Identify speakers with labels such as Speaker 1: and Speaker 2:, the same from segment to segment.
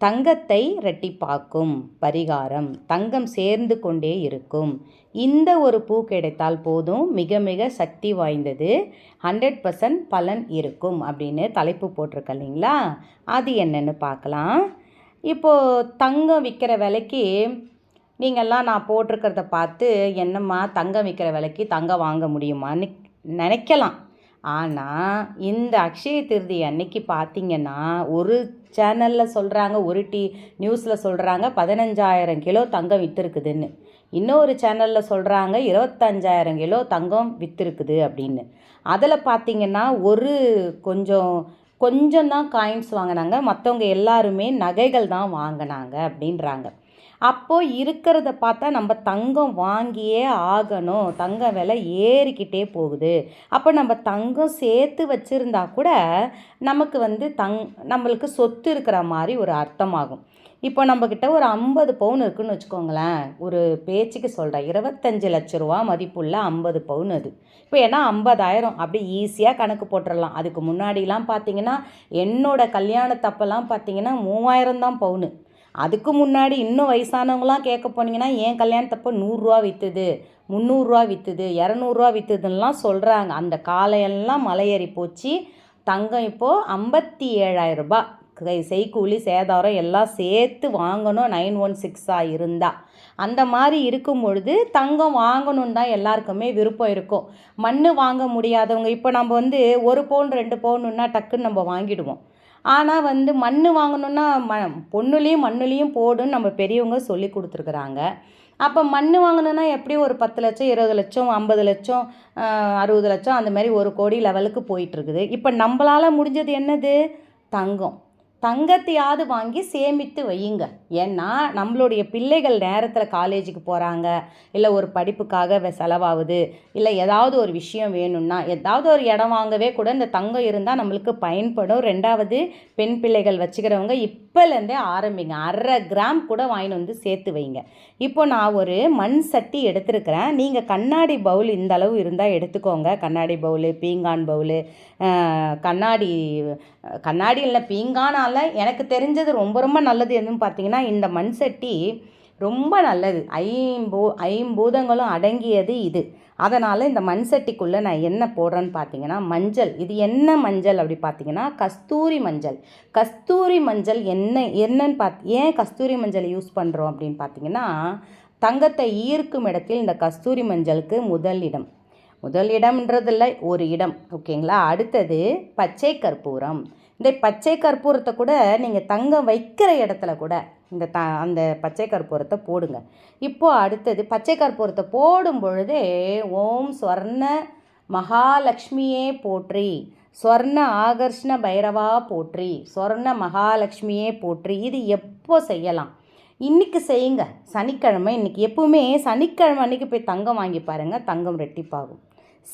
Speaker 1: தங்கத்தை ரெட்டிப்பாக்கும் பரிகாரம் தங்கம் சேர்ந்து கொண்டே இருக்கும். இந்த ஒரு பூ கிடைத்தால் போதும். மிக மிக சக்தி வாய்ந்தது. ஹண்ட்ரட் பர்சன்ட் பலன் இருக்கும் அப்படின்னு தலைப்பு போட்டிருக்க இல்லைங்களா? அது என்னென்னு பார்க்கலாம். இப்போது தங்கம் விற்கிற விலைக்கு நீங்கள்லாம் நான் போட்டிருக்கிறத பார்த்து என்னம்மா தங்கம் விற்கிற விலைக்கு தங்கம் வாங்க முடியுமான்னு நினைக்கலாம். ஆனால் இந்த அக்ஷய திருதி அன்னைக்கு பார்த்தீங்கன்னா ஒரு சேனலில் சொல்கிறாங்க ஒரு டி நியூஸில் சொல்கிறாங்க பதினஞ்சாயிரம் கிலோ தங்கம் விற்றுருக்குதுன்னு இன்னொரு சேனலில் சொல்கிறாங்க இருபத்தஞ்சாயிரம் கிலோ தங்கம் விற்றுருக்குது அப்படின்னு. அதில் பார்த்தீங்கன்னா ஒரு கொஞ்சம் கொஞ்சம் தான் காயின்ஸ் வாங்கினாங்க. மற்றவங்க எல்லாருமே நகைகள் தான் வாங்கினாங்க அப்படின்றாங்க. அப்போது இருக்கிறத பார்த்தா நம்ம தங்கம் வாங்கியே ஆகணும். தங்க விலை ஏறிக்கிட்டே போகுது. அப்போ நம்ம தங்கம் சேர்த்து வச்சுருந்தா கூட நமக்கு வந்து தங் நம்மளுக்கு சொத்து இருக்கிற மாதிரி ஒரு அர்த்தமாகும். இப்போ நம்மக்கிட்ட ஒரு ஐம்பது பவுன் இருக்குன்னு வச்சுக்கோங்களேன். ஒரு பேச்சுக்கு சொல்கிறேன் இருபத்தஞ்சி லட்ச ரூபா மதிப்புள்ள ஐம்பது பவுன் அது. இப்போ ஏன்னா ஐம்பதாயிரம் அப்படி ஈஸியாக கணக்கு போட்டுடலாம் அதுக்கு முன்னாடிலாம் பார்த்தீங்கன்னா என்னோடய கல்யாணத்தப்பெல்லாம் பார்த்தீங்கன்னா மூவாயிரம் தான் பவுனு. அதுக்கு முன்னாடி இன்னும் வயசானவங்களாம் கேட்க போனீங்கன்னா ஏன் கல்யாணத்தப்போ நூறுரூவா விற்றுது முந்நூறுரூவா விற்றுது இரநூறுவா விற்றுதுன்னெலாம் சொல்கிறாங்க அந்த காலையெல்லாம் மலையேறி போச்சு. தங்கம் இப்போது ஐம்பத்தி ஏழாயிரம் கை செய்கூலி சேதாரம் எல்லாம் சேர்த்து வாங்கணும். நைன் ஒன் சிக்ஸாக இருந்தால் அந்த மாதிரி இருக்கும் பொழுது தங்கம் வாங்கணும் தான் எல்லாருக்குமே விருப்பம் இருக்கும். மண் வாங்க முடியாதவங்க இப்போ நம்ம வந்து ஒரு பவுன் ரெண்டு பவுனுன்னா டக்குன்னு நம்ம வாங்கிடுவோம். ஆனால் வந்து மண் வாங்கணுன்னா ம பொண்ணுலேயும் மண்ணுலேயும் போடுன்னு நம்ம பெரியவங்க சொல்லி கொடுத்துருக்குறாங்க. அப்போ மண் வாங்கணுன்னா எப்படியும் ஒரு பத்து லட்சம் இருபது லட்சம் ஐம்பது லட்சம் அறுபது லட்சம் அந்த மாதிரி ஒரு கோடி லெவலுக்கு போயிட்டுருக்குது இப்போ நம்மளால் முடிஞ்சது என்னது? தங்கம். தங்கத்தையாவது வாங்கி சேமித்து வையுங்க. ஏன்னா நம்மளுடைய பிள்ளைகள் நேரத்தில் காலேஜுக்கு போகிறாங்க இல்லை ஒரு படிப்புக்காக செலவாகுது இல்லை ஏதாவது ஒரு விஷயம் வேணும்னா ஏதாவது ஒரு இடம் வாங்கவே கூட இந்த தங்கம் இருந்தால் நம்மளுக்கு பயன்படும். ரெண்டாவது பெண் பிள்ளைகள் வச்சுக்கிறவங்க இப் இப்போலேருந்தே ஆரம்பிங்க. அரை கிராம் கூட வாங்கிட்டு வந்து சேர்த்து வைங்க. இப்போ நான் ஒரு மண் சட்டி எடுத்துருக்கிறேன். நீங்கள் கண்ணாடி பவுல் இந்த அளவு இருந்தால் எடுத்துக்கோங்க. கண்ணாடி பவுலு பீங்கான் பவுலு கண்ணாடி கண்ணாடி இல்லை பீங்கானால் எனக்கு தெரிஞ்சது ரொம்ப ரொம்ப நல்லது எதுன்னு பார்த்தீங்கன்னா இந்த மண் சட்டி ரொம்ப நல்லது. ஐம்பூ ஐம்பூதங்களும் அடங்கியது இது. அதனால் இந்த மண் சட்டிக்குள்ளே நான் என்ன போடுறேன்னு பார்த்தீங்கன்னா மஞ்சள். இது என்ன மஞ்சள் அப்படி பார்த்தீங்கன்னா கஸ்தூரி மஞ்சள். கஸ்தூரி மஞ்சள் என்ன என்னன்னு பார்த்து ஏன் கஸ்தூரி மஞ்சள் யூஸ் பண்ணுறோம் அப்படின்னு பார்த்தீங்கன்னா தங்கத்தை ஈர்க்கும் இடத்தில் இந்த கஸ்தூரி மஞ்சளுக்கு முதல் இடம். முதல் இடம்ன்றதில்ல ஒரு இடம். ஓகேங்களா? அடுத்தது பச்சை கற்பூரம். இந்த பச்சை கற்பூரத்தை கூட நீங்கள் தங்கம் வைக்கிற இடத்துல கூட இந்த த அந்த பச்சை கற்பூரத்தை போடுங்க. இப்போது அடுத்தது பச்சை கற்பூரத்தை போடும் பொழுதே ஓம் ஸ்வர்ண மகாலட்சுமியே போற்றி ஸ்வர்ண ஆகர்ஷ்ண பைரவா போற்றி ஸ்வர்ண மகாலட்சுமியே போற்றி. இது எப்போ செய்யலாம்? இன்றைக்கி செய்யுங்க. சனிக்கிழமை இன்றைக்கி எப்பவுமே சனிக்கிழமை அன்றைக்கி போய் தங்கம் வாங்கி பாருங்கள் தங்கம் ரெட்டிப்பாகும்.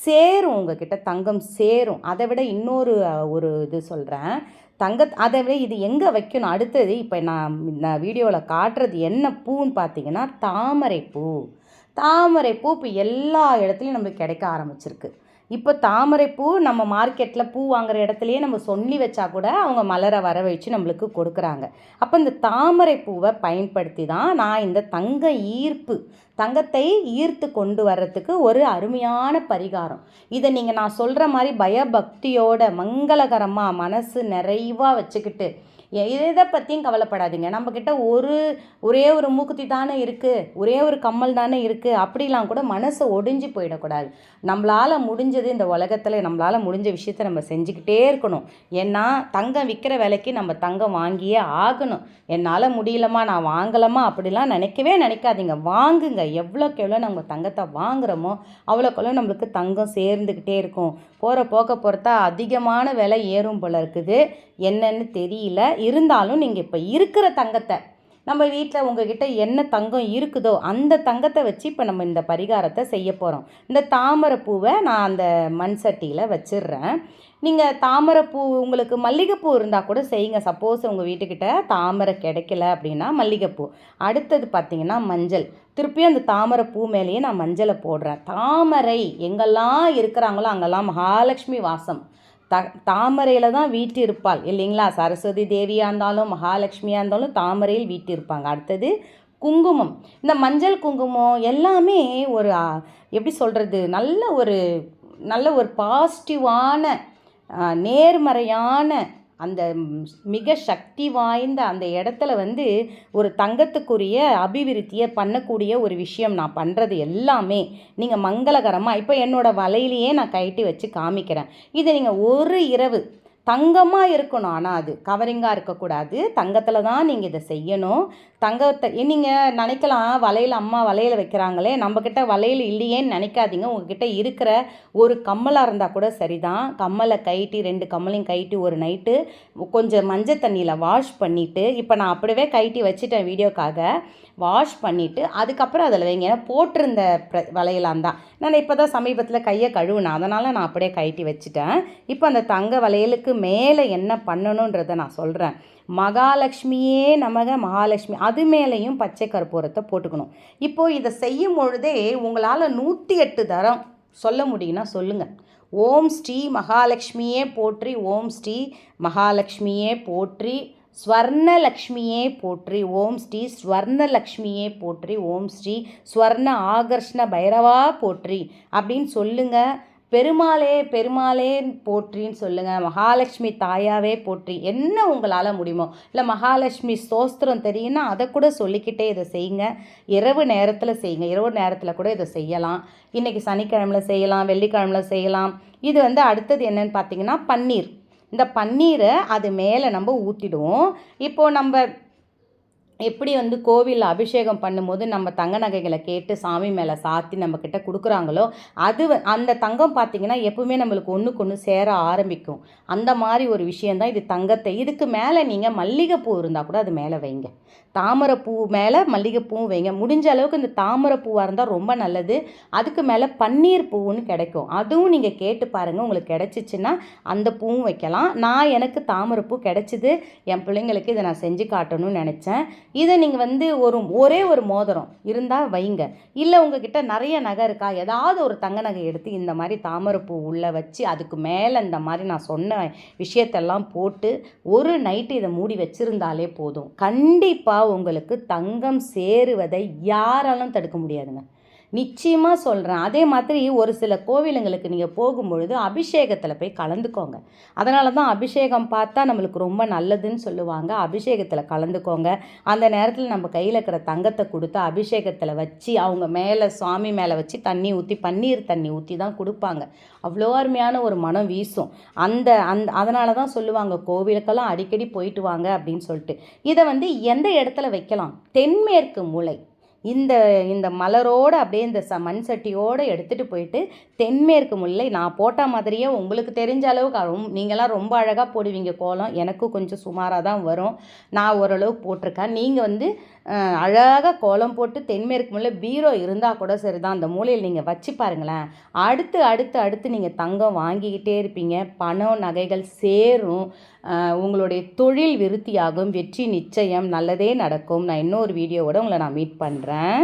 Speaker 1: சேரும் உங்ககிட்ட தங்கம் சேரும். அதை விட இன்னொரு ஒரு இது சொல்கிறேன் தங்க அதை விட இது எங்கே வைக்கணும்? அடுத்தது இப்போ நான் நான் வீடியோவில் காட்டுறது என்ன பூன்னு பார்த்தீங்கன்னா தாமரை பூ தாமரை பூ இப்போ எல்லா இடத்துலையும் நம்மளுக்கு கிடைக்க ஆரம்பிச்சிருக்கு. இப்போ தாமரைப்பூ நம்ம மார்க்கெட்டில் பூ வாங்குற இடத்துலையே நம்ம சொல்லி வச்சா கூட அவங்க மலரை வர வச்சு நம்மளுக்கு கொடுக்குறாங்க. அப்போ இந்த தாமரை பூவை பயன்படுத்தி தான் நான் இந்த தங்க ஈர்ப்பு தங்கத்தை ஈர்த்து கொண்டு வர்றதுக்கு ஒரு அருமையான பரிகாரம். இதை நீங்கள் நான் சொல்கிற மாதிரி பயபக்தியோட மங்களகரமாக மனசு நிறைவாக வச்சுக்கிட்டு எதை பற்றியும் கவலைப்படாதீங்க. நம்மக்கிட்ட ஒரு ஒரே ஒரு மூக்குத்தி தானே இருக்குது ஒரே ஒரு கம்மல் தானே இருக்குது அப்படிலாம் கூட மனசை ஒடிஞ்சு போயிடக்கூடாது. நம்மளால் முடிஞ்சது இந்த உலகத்தில் நம்மளால் முடிஞ்ச விஷயத்த நம்ம செஞ்சுக்கிட்டே இருக்கணும். ஏன்னா தங்கம் விற்கிற விலைக்கு நம்ம தங்கம் வாங்கியே ஆகணும். என்னால் முடியலமா நான் வாங்கலாமா அப்படிலாம் நினைக்கவே நினைக்காதீங்க. வாங்குங்க. எவ்வளோக்கு எவ்வளோ நம்ம தங்கத்தை வாங்குகிறோமோ அவ்வளோக்கெவ்வளோ நம்மளுக்கு தங்கம் சேர்ந்துக்கிட்டே இருக்கும். போகிற போக்க பொறுத்தா அதிகமான விலை ஏறும் போல இருக்குது. என்னன்னு தெரியல. இருந்தாலும் நீங்கள் இப்போ இருக்கிற தங்கத்தை நம்ம வீட்டில் உங்ககிட்ட என்ன தங்கம் இருக்குதோ அந்த தங்கத்தை வச்சு இப்போ நம்ம இந்த பரிகாரத்தை செய்ய போகிறோம் இந்த தாமரை பூவை நான் அந்த மண் சட்டியில் வச்சிடுறேன். நீங்கள் தாமரைப்பூ உங்களுக்கு மல்லிகைப்பூ இருந்தால் கூட செய்யுங்க. சப்போஸ் உங்கள் வீட்டுக்கிட்ட தாமரை கிடைக்கல அப்படின்னா மல்லிகைப்பூ. அடுத்தது பார்த்திங்கன்னா மஞ்சள். திருப்பியும் அந்த தாமரை பூ மேலேயே நான் மஞ்சளை போடுறேன். தாமரை எங்கெல்லாம் இருக்கிறாங்களோ அங்கெல்லாம் மகாலட்சுமி வாசம். த தாமரையில் தான் வீட்டு இருப்பாள் இல்லைங்களா? சரஸ்வதி தேவியாக இருந்தாலும் மகாலட்சுமியாக இருந்தாலும் தாமரையில் வீட்டு இருப்பாங்க அடுத்தது குங்குமம். இந்த மஞ்சள் குங்குமம் எல்லாமே ஒரு எப்படி சொல்கிறது நல்ல ஒரு நல்ல ஒரு பாசிட்டிவான நேர்மறையான அந்த மிக சக்தி வாய்ந்த அந்த இடத்துல வந்து ஒரு தங்கத்துக்குரிய அபிவிருத்தியை பண்ணக்கூடிய ஒரு விஷயம் நான் பண்ணுறது எல்லாமே நீங்கள் மங்களகரமாக இப்போ என்னோடய வலையிலேயே நான் கைட்டி வச்சு காமிக்கிறேன். இதை நீங்கள் ஒரு இரவு தங்கமாக இருக்கணும். ஆனால் அது கவரிங்காக இருக்கக்கூடாது. தங்கத்தில் தான் நீங்கள் இதை செய்யணும். தங்கத்தை நீங்கள் நினைக்கலாம் வலையில் அம்மா வலையில் வைக்கிறாங்களே நம்மக்கிட்ட வலையில் இல்லையேன்னு நினைக்காதீங்க. உங்ககிட்ட இருக்கிற ஒரு கம்மலாக இருந்தால் கூட சரிதான். கம்மலை கைட்டி ரெண்டு கம்மலையும் கைட்டி ஒரு நைட்டு கொஞ்சம் மஞ்சள் தண்ணியில் வாஷ் பண்ணிவிட்டு இப்போ நான் அப்படியே கைட்டி வச்சுட்டேன் வீடியோக்காக. வாஷ் பண்ணிவிட்டு அதுக்கப்புறம் அதில் வைங்க. ஏன்னா போட்டிருந்த ப்ர வளையலாம் தான். நான் இப்போ தான் சமீபத்தில் கையை கழுவுனேன். அதனால் நான் அப்படியே கைட்டி வச்சுட்டேன். இப்போ அந்த தங்க வளையலுக்கு மேலே என்ன பண்ணணுன்றதை நான் சொல்கிறேன் மகாலட்சுமியே நமக மகாலட்சுமி. அது மேலேயும் பச்சை கற்பூரத்தை போட்டுக்கணும். இப்போது இதை செய்யும் பொழுதே உங்களால் நூற்றி எட்டு தரம் சொல்ல முடியும்னா சொல்லுங்கள் ஓம் ஸ்ரீ மகாலட்சுமியே போற்றி ஓம் ஸ்ரீ மகாலட்சுமியே போற்றி ஸ்வர்ணலக்ஷ்மியே போற்றி ஓம் ஸ்ரீ ஸ்வர்ணலக்ஷ்மியே போற்றி ஓம் ஸ்ரீ ஸ்வர்ண ஆகர்ஷ்ண பைரவா போற்றி அப்படின்னு சொல்லுங்கள் பெருமாளே பெருமாளே போற்றின்னு சொல்லுங்கள் மகாலட்சுமி தாயாவே போற்றி. என்ன உங்களால் முடியுமோ? இல்லை மகாலட்சுமி ஸ்தோஸ்திரம் தெரியும்னா அதை கூட சொல்லிக்கிட்டே இதை செய்யுங்க. இரவு நேரத்தில் செய்யுங்க. இரவு நேரத்தில் கூட இதை செய்யலாம். இன்றைக்கி சனிக்கிழமையில் செய்யலாம். வெள்ளிக்கிழமையில் செய்யலாம். இது வந்து அடுத்தது என்னென்னு பார்த்தீங்கன்னா பன்னீர். இந்த பன்னீரை அது மேலே நம்ம ஊற்றிடுவோம் இப்போது நம்ம எப்படி வந்து கோவிலில் அபிஷேகம் பண்ணும்போது நம்ம தங்க நகைகளை கேட்டு சாமி மேலே சாத்தி நம்மக்கிட்ட கொடுக்குறாங்களோ அது அந்த தங்கம் பார்த்திங்கன்னா எப்பவுமே நம்மளுக்கு ஒன்றுக்கு ஒன்று சேர ஆரம்பிக்கும். அந்த மாதிரி ஒரு விஷயந்தான் இது தங்கத்தை. இதுக்கு மேலே நீங்கள் மல்லிகைப்பூ இருந்தால் கூட அது மேலே வைங்க. தாமரைப்பூ மேலே மல்லிகைப்பூவும் வைங்க. முடிஞ்ச அளவுக்கு இந்த தாமரைப்பூவாக இருந்தால் ரொம்ப நல்லது. அதுக்கு மேலே பன்னீர் பூவுன்னு கிடைக்கும். அதுவும் நீங்கள் கேட்டு பாருங்கள் உங்களுக்கு கிடச்சிச்சின்னா அந்த பூவும் வைக்கலாம். நான் எனக்கு தாமரைப்பூ கிடச்சிது. என் பிள்ளைங்களுக்கு இதை நான் செஞ்சு காட்டணும்னு நினச்சேன். இதை நீங்கள் வந்து ஒரு ஒரே ஒரு மோதிரம் இருந்தால் வைங்க. இல்லை உங்ககிட்ட நிறைய நகை இருக்கா? ஏதாவது ஒரு தங்க நகை எடுத்து இந்த மாதிரி தாமரைப்பூ உள்ளே வச்சு அதுக்கு மேலே இந்த மாதிரி நான் சொன்ன விஷயத்தெல்லாம் போட்டு ஒரு நைட்டு இதை மூடி வச்சுருந்தாலே போதும். கண்டிப்பாக உங்களுக்கு தங்கம் சேருவதை யாராலும் தடுக்க முடியாதுங்க. நிச்சயமாக சொல்கிறேன் அதே மாதிரி ஒரு சில கோவிலுங்களுக்கு நீங்கள் போகும்பொழுது அபிஷேகத்தில் போய் கலந்துக்கோங்க. அதனால தான் அபிஷேகம் பார்த்தா நம்மளுக்கு ரொம்ப நல்லதுன்னு சொல்லுவாங்க. அபிஷேகத்தில் கலந்துக்கோங்க. அந்த நேரத்தில் நம்ம கையில் இருக்கிற தங்கத்தை கொடுத்து அபிஷேகத்தில் வச்சு அவங்க மேலே சுவாமி மேலே வச்சு தண்ணி ஊற்றி பன்னீர் தண்ணி ஊற்றி தான் கொடுப்பாங்க. அவ்வளோ அருமையான ஒரு மனம் வீசும். அந்த அந்த அதனால தான் சொல்லுவாங்க கோவிலுக்கெல்லாம் அடிக்கடி போயிட்டு வாங்க அப்படின்னு சொல்லிட்டு. இதை வந்து எந்த இடத்துல வைக்கலாம்? தென்மேற்கு மூளை இந்த இந்த மலரோடு அப்படியே இந்த ச மண் சட்டியோடு எடுத்துகிட்டு போயிட்டு தென்மேற்கு முல்லை நான் போட்ட மாதிரியே உங்களுக்கு தெரிஞ்ச அளவுக்கு ரொம் நீங்களாம் ரொம்ப அழகாக போடுவீங்க கோலம். எனக்கும் கொஞ்சம் சுமாராக தான் வரும். நான் ஓரளவுக்கு போட்டிருக்கேன். நீங்கள் வந்து அழகாக கோலம் போட்டு தென்மேற்கு முல்லை பீரோ இருந்தால் கூட சரி தான் அந்த மூலையில் நீங்கள் வச்சு பாருங்களேன். அடுத்து அடுத்து அடுத்து நீங்கள் தங்கம் வாங்கிக்கிட்டே இருப்பீங்க. பணம் நகைகள் சேரும். உங்களுடைய தொழில் விருத்தியாகும் வெற்றி நிச்சயம் நல்லதே நடக்கும். நான் இன்னொரு வீடியோவோட உங்களை நான் மீட் பண்ணுறேன்